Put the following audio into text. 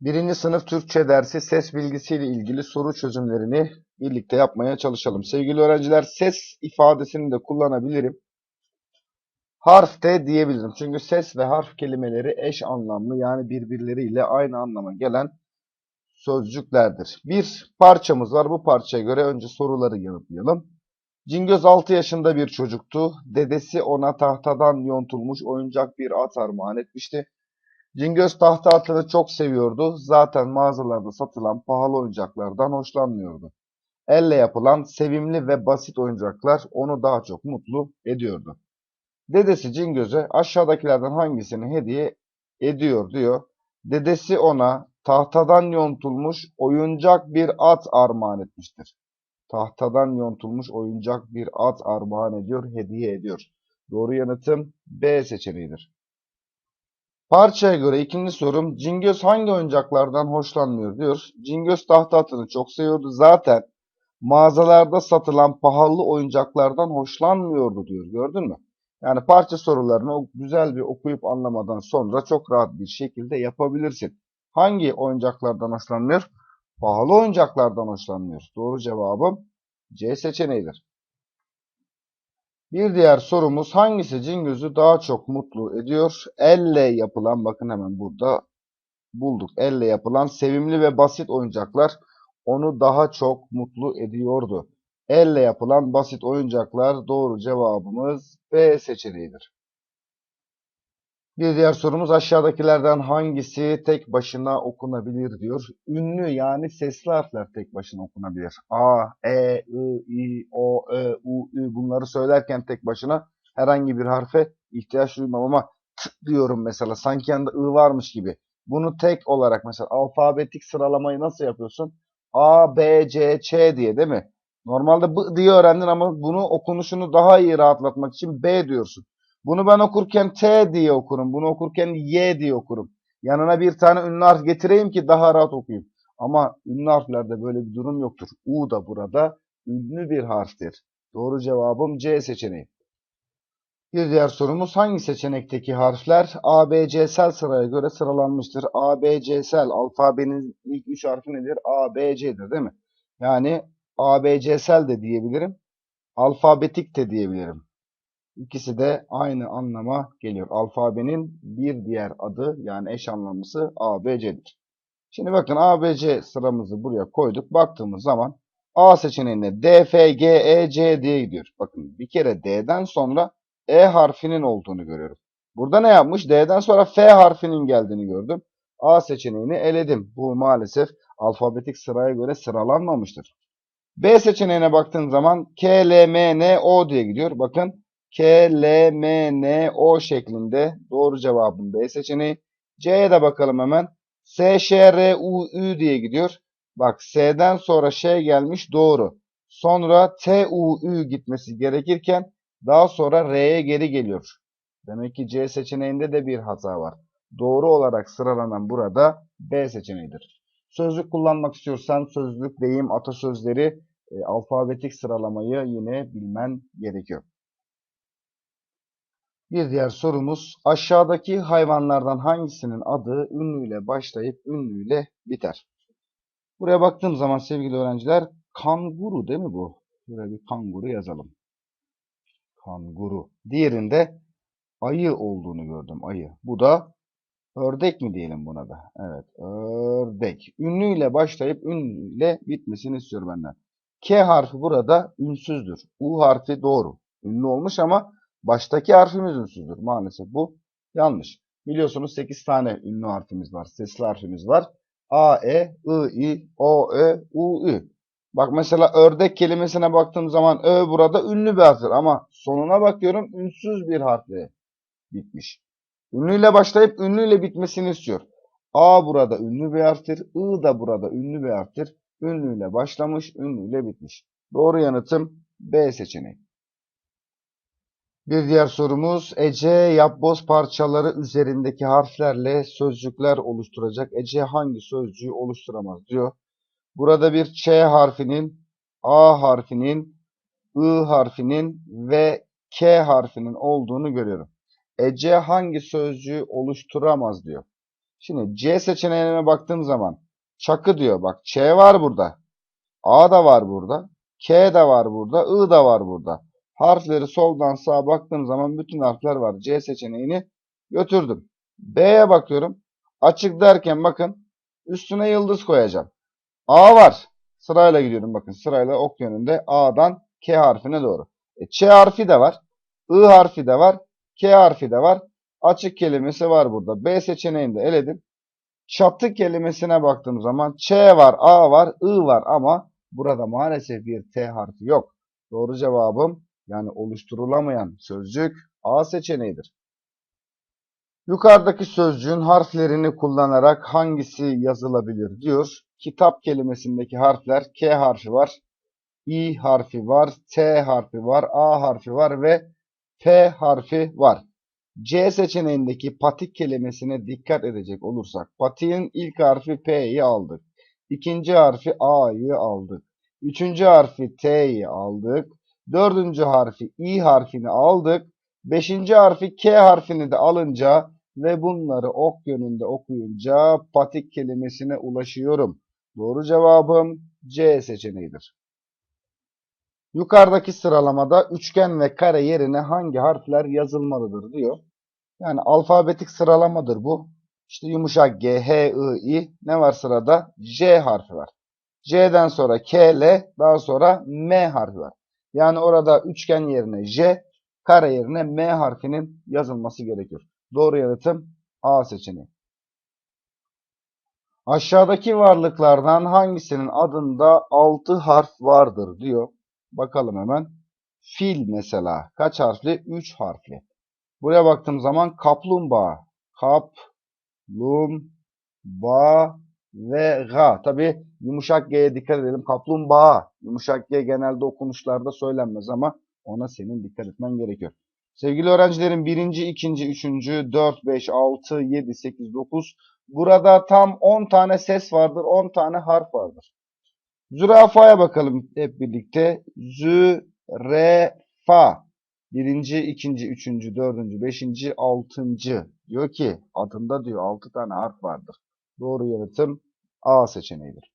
Birinci sınıf Türkçe dersi ses bilgisiyle ilgili soru çözümlerini birlikte yapmaya çalışalım. Sevgili öğrenciler ses ifadesini de kullanabilirim. Harf de diyebilirim. Çünkü ses ve harf kelimeleri eş anlamlı yani birbirleriyle aynı anlama gelen sözcüklerdir. Bir parçamız var. Bu parçaya göre önce soruları yanıtlayalım. Cingöz 6 yaşında bir çocuktu. Dedesi ona tahtadan yontulmuş oyuncak bir at armağan etmişti. Cingöz tahta atını çok seviyordu. Zaten mağazalarda satılan pahalı oyuncaklardan hoşlanmıyordu. Elle yapılan sevimli ve basit oyuncaklar onu daha çok mutlu ediyordu. Dedesi Cingöz'e aşağıdakilerden hangisini hediye ediyor diyor. Dedesi ona tahtadan yontulmuş oyuncak bir at armağan etmiştir. Tahtadan yontulmuş oyuncak bir at armağan ediyor, hediye ediyor. Doğru yanıtım B seçeneğidir. Parçaya göre ikinci sorum Cingöz hangi oyuncaklardan hoşlanmıyor diyor. Cingöz tahta atını çok seviyordu. Zaten mağazalarda satılan pahalı oyuncaklardan hoşlanmıyordu diyor. Gördün mü? Yani parça sorularını güzel bir okuyup anlamadan sonra çok rahat bir şekilde yapabilirsin. Hangi oyuncaklardan hoşlanmıyor? Pahalı oyuncaklardan hoşlanmıyor. Doğru cevabım C seçeneğidir. Bir diğer sorumuz hangisi Cingöz'ü daha çok mutlu ediyor? Elle yapılan bakın hemen burada bulduk. Elle yapılan sevimli ve basit oyuncaklar onu daha çok mutlu ediyordu. Elle yapılan basit oyuncaklar doğru cevabımız B seçeneğidir. Bir diğer sorumuz aşağıdakilerden hangisi tek başına okunabilir diyor. Ünlü yani sesli harfler tek başına okunabilir. A, E, I, I, O, Ö, U, Ü bunları söylerken tek başına herhangi bir harfe ihtiyaç duymam ama t diyorum mesela sanki yanında I varmış gibi. Bunu tek olarak mesela alfabetik sıralamayı nasıl yapıyorsun? A, B, C, Ç diye değil mi? Normalde B diye öğrendin ama bunu okunuşunu daha iyi rahatlatmak için B diyorsun. Bunu ben okurken T diye okurum. Bunu okurken Y diye okurum. Yanına bir tane ünlü harf getireyim ki daha rahat okuyayım. Ama ünlü harflerde böyle bir durum yoktur. U da burada ünlü bir harftir. Doğru cevabım C seçeneği. Bir diğer sorumuz hangi seçenekteki harfler ABC'sel sıraya göre sıralanmıştır? ABC'sel alfabenin ilk üç harfi nedir? A, B, C'dir değil mi? Yani ABC'sel de diyebilirim. Alfabetik de diyebilirim. İkisi de aynı anlama geliyor. Alfabenin bir diğer adı yani eş anlamlısı ABC'dir. Şimdi bakın ABC sıramızı buraya koyduk. Baktığımız zaman A seçeneğinde D, F, G, E, C diye gidiyor. Bakın bir kere D'den sonra E harfinin olduğunu görüyorum. Burada ne yapmış? D'den sonra F harfinin geldiğini gördüm. A seçeneğini eledim. Bu maalesef alfabetik sıraya göre sıralanmamıştır. B seçeneğine baktığın zaman K, L, M, N, O diye gidiyor. Bakın K, L, M, N, O şeklinde doğru cevabım B seçeneği. C'ye de bakalım hemen. S, Ş, R, U, Ü diye gidiyor. Bak S'den sonra Ş gelmiş doğru. Sonra T, U, Ü gitmesi gerekirken daha sonra R'ye geri geliyor. Demek ki C seçeneğinde de bir hata var. Doğru olarak sıralanan burada B seçeneğidir. Sözlük kullanmak istiyorsan sözlük, deyim, atasözleri, e, alfabetik sıralamayı yine bilmen gerekiyor. Bir diğer sorumuz aşağıdaki hayvanlardan hangisinin adı ünlüyle başlayıp ünlüyle biter? Buraya baktığım zaman sevgili öğrenciler kanguru değil mi bu? Buraya bir kanguru yazalım. Kanguru. Diğerinde ayı olduğunu gördüm. Ayı. Bu da ördek mi diyelim buna da? Evet. Ördek. Ünlüyle başlayıp ünlüyle bitmesini istiyor benden. K harfi burada ünsüzdür. U harfi doğru. Ünlü olmuş ama baştaki harfimiz ünsüzdür. Maalesef bu yanlış. Biliyorsunuz 8 tane ünlü harfimiz var. Sesli harfimiz var. A, E, I, I, O, Ö, U, Ü. Bak mesela ördek kelimesine baktığım zaman Ö burada ünlü bir harftir ama sonuna bakıyorum ünsüz bir harfle bitmiş. Ünlüyle başlayıp ünlüyle bitmesini istiyor. A burada ünlü bir harftir. I da burada ünlü bir harftir. Ünlüyle başlamış, ünlüyle bitmiş. Doğru yanıtım B seçeneği. Bir diğer sorumuz Ece yapboz parçaları üzerindeki harflerle sözcükler oluşturacak. Ece hangi sözcüğü oluşturamaz diyor. Burada bir Ç harfinin, A harfinin, I harfinin ve K harfinin olduğunu görüyorum. Ece hangi sözcüğü oluşturamaz diyor. Şimdi C seçeneğine baktığım zaman çakı diyor. Bak Ç var burada. A da var burada. K de var burada. I da var burada. Harfleri soldan sağa baktığım zaman bütün harfler var. C seçeneğini götürdüm. B'ye bakıyorum. Açık derken bakın üstüne yıldız koyacağım. A var. Sırayla gidiyorum bakın sırayla ok yönünde A'dan K harfine doğru. E, Ç harfi de var. I harfi de var. K harfi de var. Açık kelimesi var burada. B seçeneğini de eledim. Çatı kelimesine baktığım zaman Ç var, A var, I var ama burada maalesef bir T harfi yok. Doğru cevabım yani oluşturulamayan sözcük A seçeneğidir. Yukarıdaki sözcüğün harflerini kullanarak hangisi yazılabilir diyor. Kitap kelimesindeki harfler K harfi var, İ harfi var, T harfi var, A harfi var ve P harfi var. C seçeneğindeki patik kelimesine dikkat edecek olursak, patiğin ilk harfi P'yi aldık. İkinci harfi A'yı aldık. Üçüncü harfi T'yi aldık. Dördüncü harfi İ harfini aldık. Beşinci harfi K harfini de alınca ve bunları ok yönünde okuyunca patik kelimesine ulaşıyorum. Doğru cevabım C seçeneğidir. Yukarıdaki sıralamada üçgen ve kare yerine hangi harfler yazılmalıdır diyor. Yani alfabetik sıralamadır bu. İşte yumuşak G, H, I, I ne var sırada? J harfi var. C'den sonra K, L daha sonra M harfi var. Yani orada üçgen yerine J, kare yerine M harfinin yazılması gerekiyor. Doğru yanıtım A seçeneği. Aşağıdaki varlıklardan hangisinin adında 6 harf vardır diyor. Bakalım hemen. Fil mesela kaç harfli? 3 harfli. Buraya baktığım zaman kaplumbağa. Kap, lum, ba ve ga. Tabi yumuşak G'ye dikkat edelim. Kaplumbağa. Yumuşak G genelde okunuşlarda söylenmez ama ona senin dikkat etmen gerekiyor. Sevgili öğrencilerim 1. 2. 3. 4, 5, 6, 7, 8, 9. Burada tam 10 tane ses vardır. 10 tane harf vardır. Zürafaya bakalım hep birlikte. Zürefa. Birinci, ikinci, üçüncü, dördüncü, beşinci, altıncı. Diyor ki adında diyor altı tane harf vardır. Doğru yanıtım A seçeneğidir.